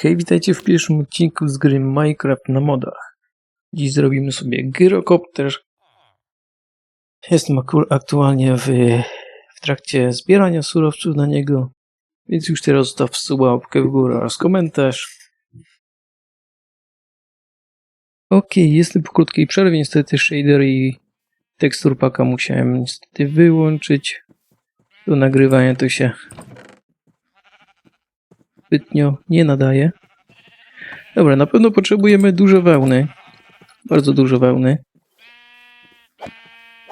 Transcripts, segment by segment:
Hej, witajcie w pierwszym odcinku z gry Minecraft na modach. Dziś zrobimy sobie gyrokopter. Jestem aktualnie w, w trakcie zbierania surowców na niego, więc już teraz zostaw suba, łapkę w górę oraz komentarz. Okej, jestem po krótkiej przerwie, niestety shader i tekstur paka musiałem niestety wyłączyć. Do nagrywania to się zbytnio nie nadaje. Dobra, na pewno potrzebujemy dużo wełny. Bardzo dużo wełny.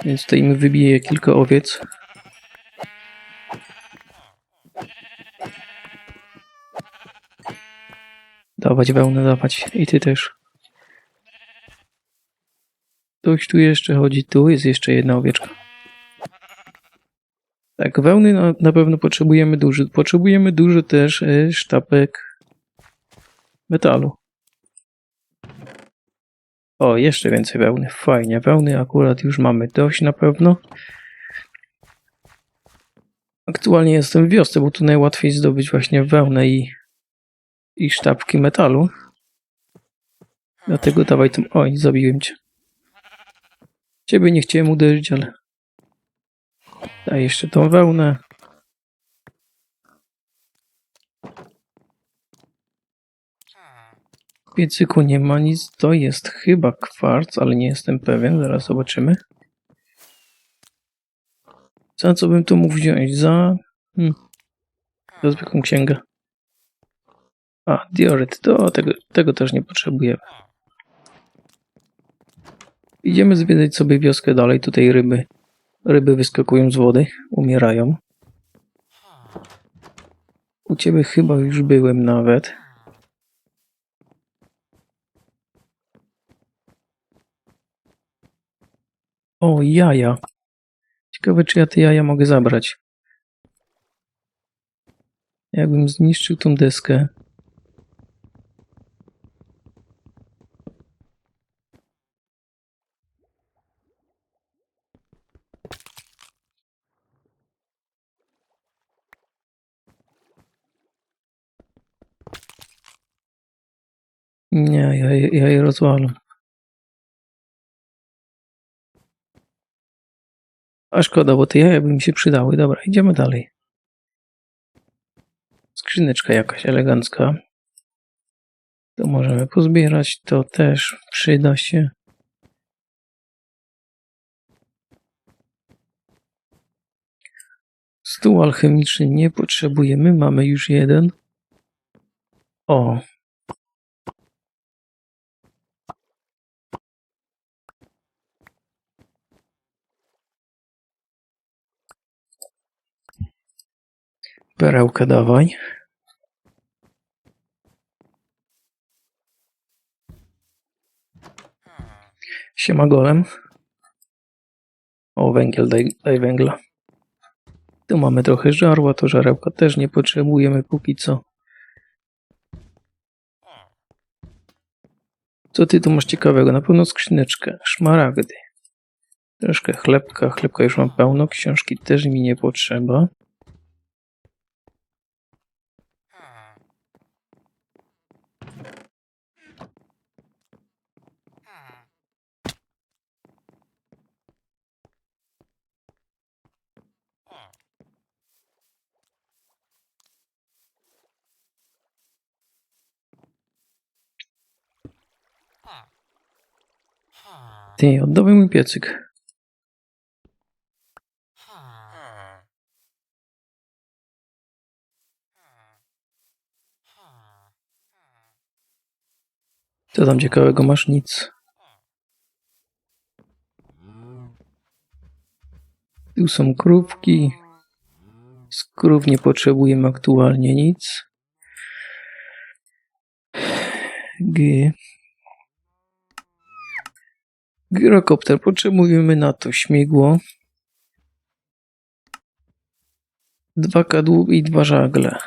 Więc tutaj mi wybiję kilka owiec. Dawać wełnę, dawać. I ty też. Ktoś tu jeszcze chodzi. Tu jest jeszcze jedna owieczka. Tak, wełny na, na pewno potrzebujemy dużo. Potrzebujemy dużo też sztabek metalu. O, jeszcze więcej wełny. Fajnie, wełny akurat już mamy dość na pewno. Aktualnie jestem w wiosce, bo tu najłatwiej zdobyć właśnie wełnę i, i sztabki metalu. Dlatego dawaj tym... Oj, zabiłem cię. Ciebie nie chciałem uderzyć, ale... Daj jeszcze tą wełnę. W piecyku nie ma nic. To jest chyba kwarc, ale nie jestem pewien. Zaraz zobaczymy. Za co bym tu mógł wziąć? Za... Hmm. Za zwykłą księgę. A, dioryt. To tego, tego też nie potrzebujemy. Idziemy zwiedzać sobie wioskę dalej. Tutaj ryby. Ryby wyskakują z wody. Umierają. U ciebie chyba już byłem nawet. O, jaja. Ciekawe, czy ja te jaja mogę zabrać. Jakbym zniszczył tą deskę. Nie, ja, ja je rozwalam. A szkoda, bo te jaja by mi się przydały. Dobra, idziemy dalej. Skrzyneczka jakaś elegancka. To możemy pozbierać. To też przyda się. Stół alchemiczny nie potrzebujemy. Mamy już jeden. O. Perełkę dawaj. Siema golem. O, węgiel, daj, daj węgla. Tu mamy trochę żarła, to żarełka też nie potrzebujemy póki co. Co ty tu masz ciekawego? Na pewno skrzyneczkę. Szmaragdy. Troszkę chlebka. Chlebka już mam pełno. Książki też mi nie potrzeba. Ty, oddawaj mój piecyk. Co tam ciekawego masz? Nic. Tu są krówki. Z krów nie potrzebujemy aktualnie nic. G. Gyrokopter. Potrzebujemy na to śmigło. Dwa kadłuby i dwa żagle.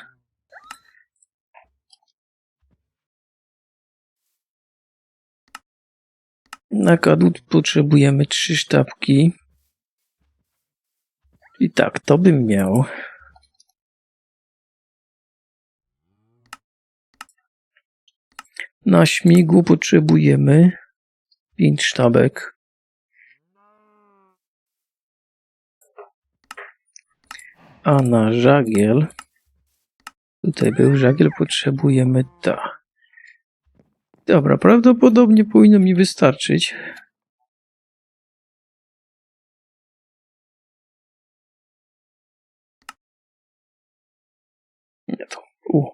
Na kadłub potrzebujemy trzy sztabki. I tak, to bym miał. Na śmigło potrzebujemy 5 sztabek. A na żagiel, tutaj był żagiel, potrzebujemy ta. Dobra, prawdopodobnie powinno mi wystarczyć. Nie to. U.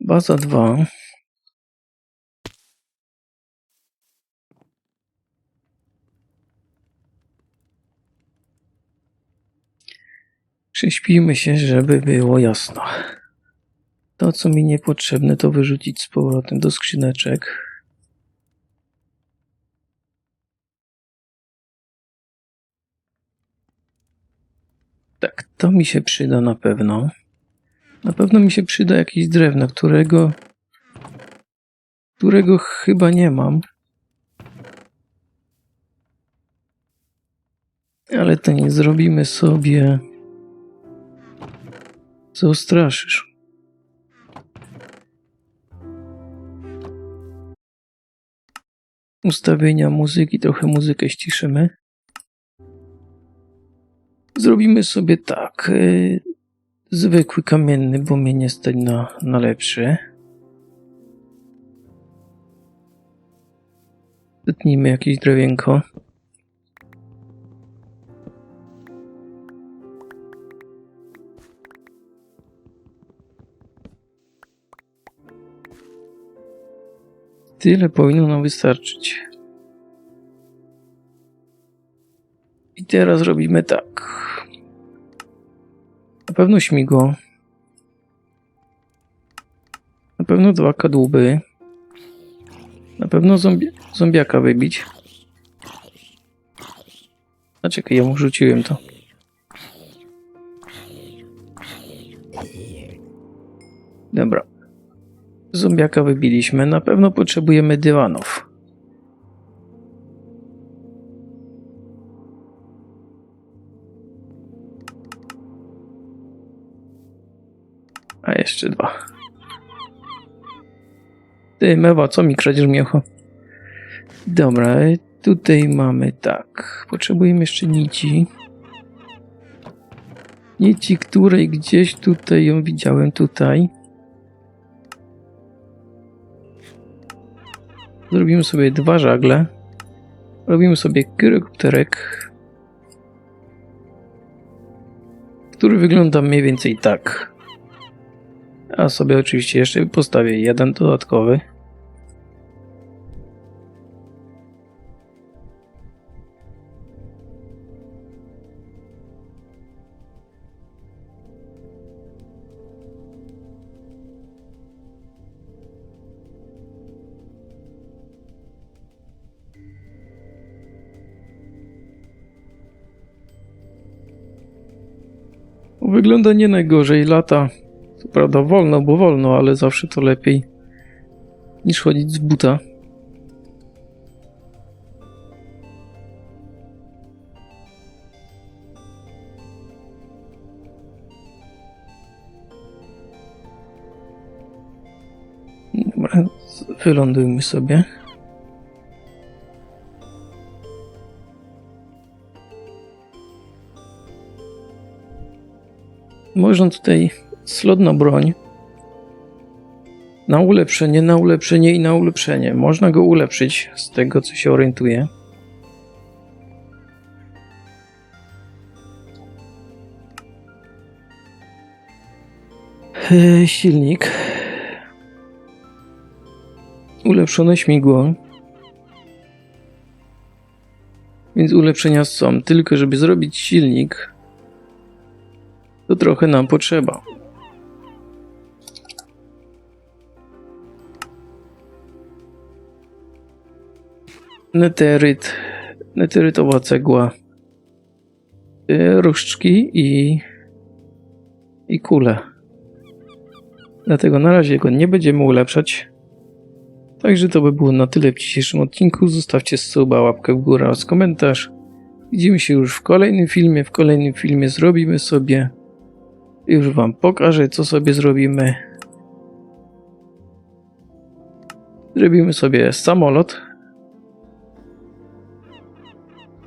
Baza 2. Prześpijmy się, żeby było jasno. To, co mi niepotrzebne, to wyrzucić z powrotem do skrzyneczek. Tak, to mi się przyda na pewno. Na pewno mi się przyda jakieś drewno, którego. którego chyba nie mam. Ale to nie zrobimy sobie. Co straszysz? Ustawienia muzyki, trochę muzykę ściszymy. Zrobimy sobie tak. y, Zwykły kamienny, bo mnie nie stać na, na lepszy. Zetnijmy jakieś drewienko. Tyle powinno nam wystarczyć. I teraz robimy tak. Na pewno śmigło. Na pewno dwa kadłuby. Na pewno zombi zombiaka wybić. A czekaj, ja mu rzuciłem to. Dobra. Zombiaka wybiliśmy. Na pewno potrzebujemy dywanów. A jeszcze dwa. Ty, mewa, co mi kradzież miecho? Dobra, tutaj mamy tak. Potrzebujemy jeszcze nici. Nici, której gdzieś tutaj ją widziałem, tutaj. Zrobimy sobie dwa żagle. Robimy sobie gyrokopterek, który wygląda mniej więcej tak. A sobie oczywiście jeszcze postawię jeden dodatkowy. Wygląda nie najgorzej, lata. Co prawda wolno, bo wolno, ale zawsze to lepiej niż chodzić z buta. Dobra, wylądujmy sobie. Można tutaj slot na broń. Na ulepszenie, na ulepszenie i na ulepszenie. Można go ulepszyć z tego, co się orientuje. Eee, silnik. Ulepszone śmigło. Więc ulepszenia są. Tylko, żeby zrobić silnik, to trochę nam potrzeba. Neteryt, neterytowa cegła, y, różdżki i, i kule. Dlatego na razie go nie będziemy ulepszać. Także to by było na tyle w dzisiejszym odcinku. Zostawcie suba, łapkę w górę oraz komentarz. Widzimy się już w kolejnym filmie. W kolejnym filmie zrobimy sobie już wam pokażę, co sobie zrobimy. Zrobimy sobie samolot.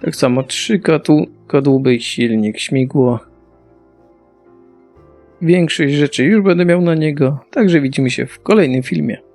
Tak samo trzy kadłuby i silnik, śmigło. Większość rzeczy już będę miał na niego, także widzimy się w kolejnym filmie.